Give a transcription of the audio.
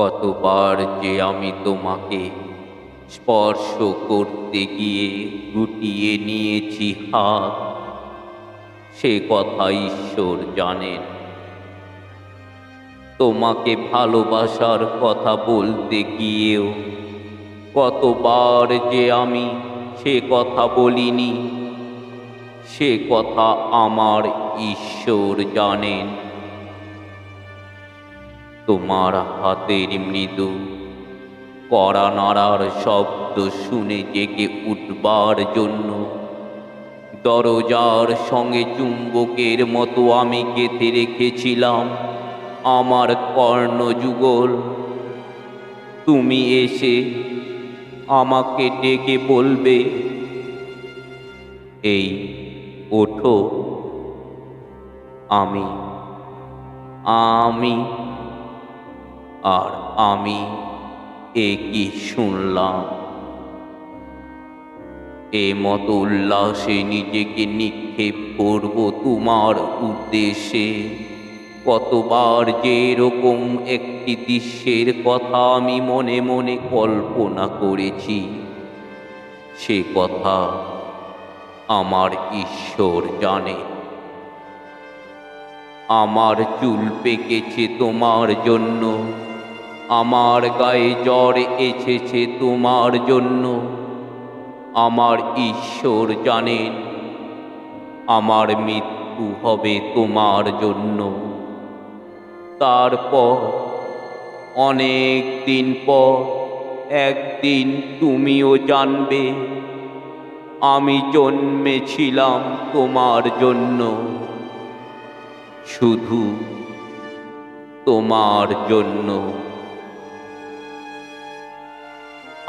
কতবার যে আমি তোমাকে স্পর্শ করতে গিয়ে গুটিয়ে নিয়েছি হাত সে কথা ঈশ্বর জানেন। তোমাকে ভালোবাসার কথা বলতে গিয়েও কতবার যে আমি সে কথা বলিনি, সে কথা আমার ঈশ্বর জানেন। তোমার হাতের মৃদু কড়া নাড়ার শব্দ শুনে জেগে উঠবার জন্য। দরজার সঙ্গে চুম্বকের মতো আমি গেঁথে রেখেছিলাম আমার কর্ণযুগল। তুমি এসে আমাকে ডেকে বলবে, এই, ওঠো। আমি আমি আর আমি এ কি শুনলাম? এ মতো উল্লাসে নিজেকে নিক্ষেপ করব তোমার উদ্দেশ্যে। কতবার যে এরকম একটি দৃশ্যের কথা আমি মনে মনে কল্পনা করেছি, সে কথা আমার ঈশ্বর জানে। আমার চুল পেকেছে তোমার জন্য। আমার গায়ে জ্বর এসেছে তোমার জন্য। আমার ঈশ্বর জানেন, আমার মৃত্যু হবে তোমার জন্য। তারপর, অনেক দিন পর, একদিন তুমিও জানবে, আমি জন্মেছিলাম তোমার জন্য। শুধু তোমার জন্য।